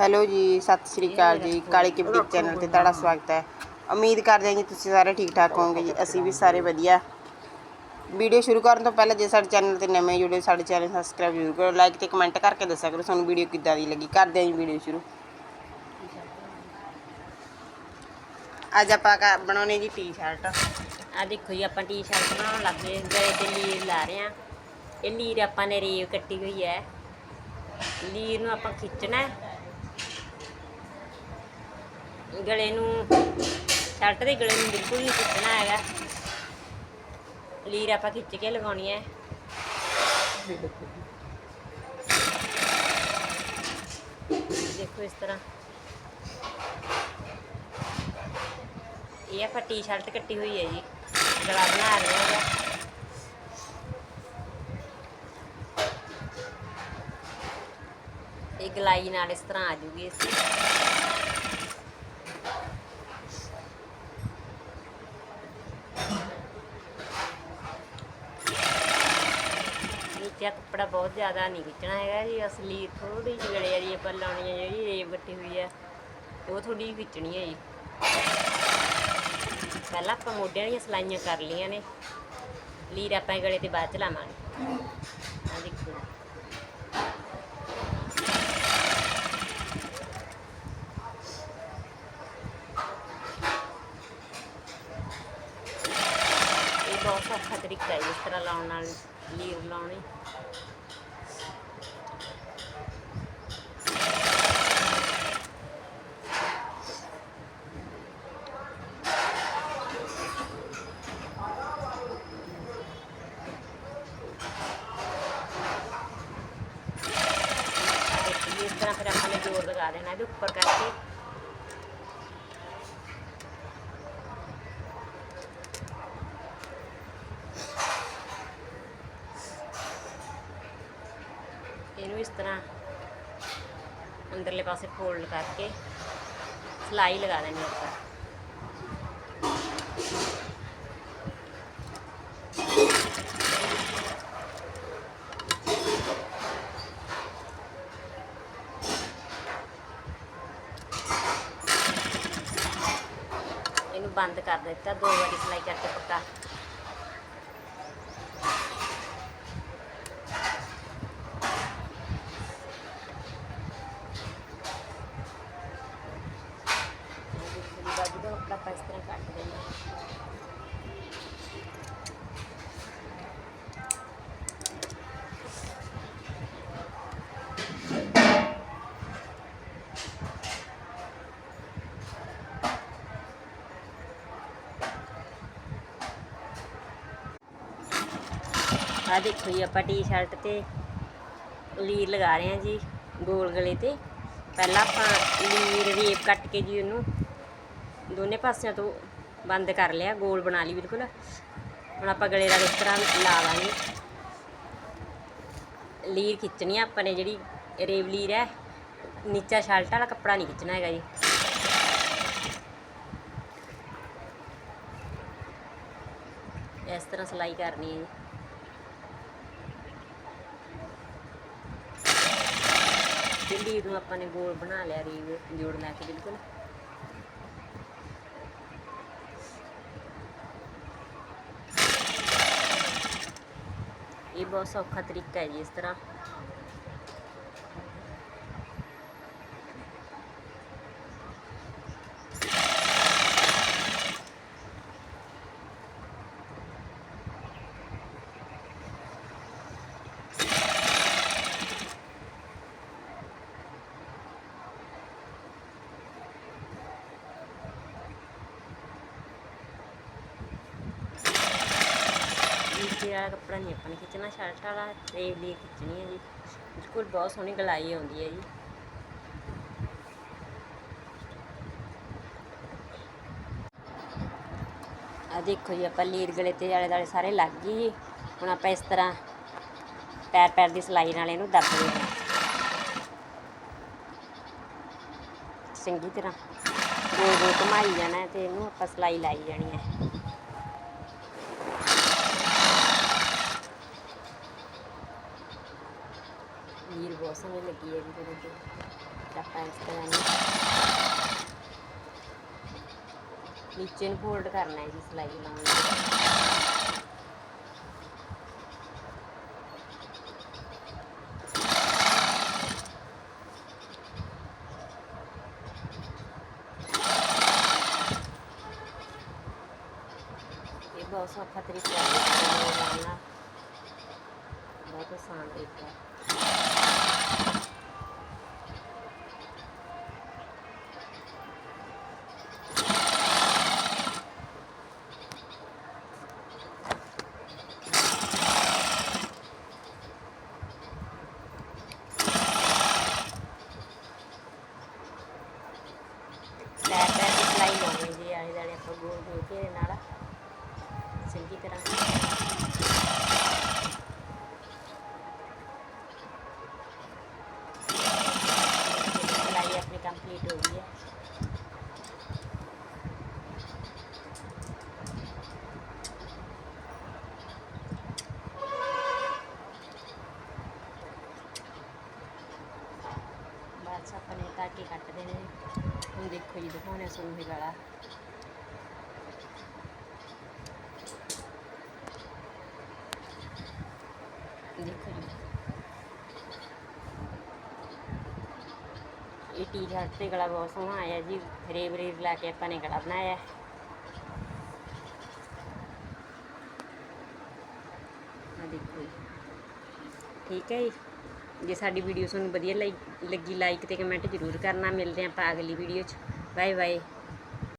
Hello ਜੀ ਸਤਿ ਸ਼੍ਰੀ ਅਕਾਲ ਜੀ ਕਾਲੀ ਕੀ ਬੁਟੀਕ ਚੈਨਲ ਤੇ ਤੁਹਾਡਾ ਸਵਾਗਤ ਹੈ। ਉਮੀਦ ਕਰਦੇ ਹਾਂ ਜੀ ਤੁਸੀਂ ਸਾਰੇ ਠੀਕ ਠਾਕ ਹੋਵੋਗੇ ਜੀ ਅਸੀਂ ਵੀ ਸਾਰੇ ਵਧੀਆ। ਵੀਡੀਓ ਸ਼ੁਰੂ ਕਰਨ ਤੋਂ ਪਹਿਲਾਂ ਜੇ ਸਾਡੇ ਚੈਨਲ ਤੇ ਨਵੇਂ ਜੁੜੇ ਸਾਡੇ ਚੈਨਲ ਸਬਸਕ੍ਰਾਈਬ ਜ਼ਰੂਰ ਕਰੋ ਲਾਈਕ ਤੇ ਕਮੈਂਟ ਕਰਕੇ ਦੱਸਿਆ ਕਰੋ ਤੁਹਾਨੂੰ ਵੀਡੀਓ ਕਿੱਦਾਂ ਦੀ ਲੱਗੀ। ਕਰਦੇ ਹਾਂ ਜੀ ਵੀਡੀਓ ਸ਼ੁਰੂ। ਅੱਜ ਆਪਾਂ ਕਾ- ਬਣਾਉਣੀ ਜੀ ਟੀ-ਸ਼ਰਟ ਆ ਦੇਖੋ ਜੀ ਆਪਾਂ ਟੀ-ਸ਼ਰਟ ਬਣਾਉਣ ਲੱਗੇ ਗਲੇ ਤੇ ਲੀਰ ਲਾ ਰਹੇ ਆ ਇਹ ਲੀਰ ਆਪਾਂ ਨੇ ਰੇਵ ਕੱਟੀ ਹੋਈ ਹੈ। ਲੀਰ ਨੂੰ ਆਪਾਂ ਖਿੱਚਣਾ ਹੈ। ਗਲੇ ਨੂੰ ਸ਼ਰਟ ਦੇ ਗਲੇ ਨੂੰ ਬਿਲਕੁਲ ਨਹੀਂ ਖਿੱਚਣਾ ਹੈਗਾ। ਲੀਰ ਆਪਾਂ ਖਿੱਚ ਕੇ ਲਗਾਉਣੀ ਹੈ। ਦੇਖੋ ਇਸ ਤਰ੍ਹਾਂ। ਇਹ ਆਪਾਂ ਟੀ-ਸ਼ਰਟ ਕੱਟੀ ਹੋਈ ਹੈ ਜੀ। ਗਲਾ ਬਣਾ ਰਹੇ ਹਾਂ। ਇਹ ਗਲਾਈ ਨਾਲ ਇਸ ਤਰ੍ਹਾਂ ਆ ਜੂਗੀ ਇਸ ਨੀਚੇ ਕੱਪੜਾ ਬਹੁਤ ਜ਼ਿਆਦਾ ਨਹੀਂ ਖਿੱਚਣਾ ਹੈਗਾ ਜੀ, ਅਸਲੀ ਥੋੜੀ ਜਿਹੀ ਗਲੇ ਵਾਲੀ ਆਪਾਂ ਲਾਉਣੀ ਹੈ ਜਿਹੜੀ ਰੇਬ ਕੱਟੀ ਹੋਈ ਹੈ ਉਹ ਥੋੜੀ ਜਿਹੀ ਖਿੱਚਣੀ ਹੈ ਜੀ। ਪਹਿਲਾਂ ਆਪਾਂ ਮੋਢਿਆਂ ਦੀਆਂ ਸਲਾਈਆਂ ਕਰ ਲਈਆਂ ਨੇ, ਲੀਰ ਆਪਾਂ ਗਲੇ ਤੇ ਬਾਅਦ ਚ ਲਾਵਾਂਗੇ। ਆ ਦੇਖੋ। ਇਹ ਬਹੁਤ ਸੌਖਾ ਤਰੀਕਾ ਹੈ ਇਸ ਤਰ੍ਹਾਂ ਲਾਉਣ ਨਾਲ ਲੀਰ ਲਾਉਣੀ ਦੇਖੋ ਇਸ ਤਰ੍ਹਾਂ ਫਿਰ ਆਪਾਂ ਨੇ ਜੋੜ ਲਗਾ ਉੱਪਰ ਕਰਕੇ। ਇਹਨੂੰ ਇਸ ਤਰ੍ਹਾਂ ਅੰਦਰਲੇ ਪਾਸੇ ਫੋਲਡ ਕਰਕੇ ਸਲਾਈ ਲਗਾ ਦੇਣੀ ਉੱਪਰ ਬੰਦ ਕਰ ਦਿੱਤਾ ਦੋ ਵਾਰੀ ਸਲਾਈ ਕਰਕੇ ਪੱਕਾ ਦੂਸਰੀ ਬਾਜੂ ਦਾ ਕੱਪੜਾ ਆਪਾਂ ਇਸ ਤਰ੍ਹਾਂ ਕੱਟ ਦੇਣਾ ਆ ਦੇਖੋ ਜੀ, ਆਪਾਂ ਟੀ-ਸ਼ਰਟ ਤੇ ਲੀਰ ਲਗਾ ਰਹੇ ਹਾਂ ਜੀ, ਗੋਲ ਗਲੇ ਤੇ। ਪਹਿਲਾਂ ਆਪਾਂ ਲੀਰ ਰੇਪ ਕੱਟ ਕੇ ਜੀ ਉਹਨੂੰ ਦੋਨੇ ਪਾਸਿਆਂ ਤੋਂ ਬੰਦ ਕਰ ਲਿਆ, ਗੋਲ ਬਣਾ ਲਈ ਬਿਲਕੁਲ। ਹੁਣ ਆਪਾਂ ਗਲੇ ਦਾ ਇਸ ਤਰ੍ਹਾਂ ਲਾ ਲਾਂਗੇ। ਲੀਰ ਖਿੱਚਣੀ ਆ ਆਪਾਂ ਨੇ, ਜਿਹੜੀ ਰੇਵ ਲੀਰ ਹੈ, ਨੀਚਾ ਸ਼ਰਟ ਵਾਲਾ ਕੱਪੜਾ ਨਹੀਂ ਖਿੱਚਣਾ ਹੈਗਾ ਜੀ। ਇਸ ਤਰ੍ਹਾਂ ਸਿਲਾਈ ਕਰਨੀ ਹੈ ਜੀ। ਦਿੱਲੀ ਨੂੰ ਆਪਾਂ ਨੇ ਗੋਲ ਬਣਾ ਲਿਆ ਰੀਵ, ਜੋੜ ਲਾ ਕੇ ਬਿਲਕੁਲ। ਇਹ ਬਹੁਤ ਸੌਖਾ ਤਰੀਕਾ ਹੈ ਜੀ ਇਸ ਤਰ੍ਹਾਂ। ਨੀਚੇ ਵਾਲਾ ਕੱਪੜਾ ਨਹੀਂ ਆਪਾਂ ਨੇ ਖਿੱਚਣਾ ਸ਼ਰਟ ਵਾਲਾ ਰੇਵ ਲਈ ਖਿੱਚਣੀ ਹੈ ਜੀ। ਬਿਲਕੁਲ ਬਹੁਤ ਸੋਹਣੀ ਗਲਾਈ ਆਉਂਦੀ ਹੈ ਜੀ। ਆ ਦੇਖੋ ਜੀ, ਆਪਾਂ ਲੀਰ ਗਲੇ ਤੇ ਆਲੇ ਦਾਲੇ ਸਾਰੇ ਲੱਗ ਗਈ ਜੀ। ਹੁਣ ਆਪਾਂ ਇਸ ਤਰ੍ਹਾਂ ਪੈਰ ਪੈਰ ਦੀ ਸਲਾਈ ਨਾਲ ਇਹਨੂੰ ਦੱਬ ਦੇਣਾ ਚੰਗੀ ਤਰ੍ਹਾਂ ਗੋਲ ਗੋਲ ਘੁਮਾਈ ਜਾਣਾ ਤੇ ਇਹਨੂੰ ਆਪਾਂ ਸਲਾਈ ਲਾਈ ਜਾਣੀ ਹੈ ਲੀਰ ਬਹੁਤ ਸੋਹਣੀ ਲੱਗੀ ਹੈ ਜੀ ਮੇਰੇ ਤੇ ਨੂੰ ਨੀਚੇ ਨੂੰ ਫੋਲਡ ਕਰਨਾ ਹੈ ਜੀ ਸਿਲਾਈ ਲਾਉਣ ਲਈ ਇਹ ਬਹੁਤ ਸੌਖਾ ਤਰੀਕਾ ਹੈ ਸਿਲਾਈ ਲਾਉਣ ਦਾ ਬਹੁਤ ਆਸਾਨ ਤਰੀਕਾ ਹੈ ਪੈਰ ਪੈਰ ਦੀ ਸਿਲਾਈ ਲਾਉਣੀ ਜੀ ਆਲੇ ਦਾਲੇ ਆਪਾਂ ਗੋਲ ਗੋਲ ਘੇਰੇ ਨਾਲ ਚੰਗੀ ਤਰ੍ਹਾਂ ਸਿਲਾਈ ਆਪਣੀ ਕੰਪਲੀਟ ਹੋ ਗਈ ਹੈ ਬਸ ਆਪਾਂ ਨੇ ਨੇ। ਹੁਣ ਦੇਖੋ ਜੀ, ਦਿਖਾਉਣੇ ਤੁਹਾਨੂੰ ਇਹ ਗਲਾ ਦੇਖੋ ਜੀ। ਇਹ ਟੀ-ਸ਼ਰਟ ਤੇ ਗਲਾ ਬਹੁਤ ਸੋਹਣਾ ਆਇਆ ਜੀ। ਰੇਬ ਰੇਬ ਲਾ ਕੇ ਆਪਾਂ ਨੇ ਗਲਾ ਬਣਾਇਆ। ਹੈ। ਦੇਖੋ ਜੀ। ਠੀਕ ਹੈ ਜੀ। ਜੇ ਸਾਡੀ ਵੀਡੀਓ ਤੁਹਾਨੂੰ ਵਧੀਆ ਲਾਈ- ਲੱਗੀ ਲਾਈਕ ਤੇ ਕਮੈਂਟ ਜ਼ਰੂਰ ਕਰਨਾ। ਮਿਲਦੇ ਹਾਂ ਆਪਾਂ ਅਗਲੀ ਵੀਡੀਓ 'ਚ। Bye bye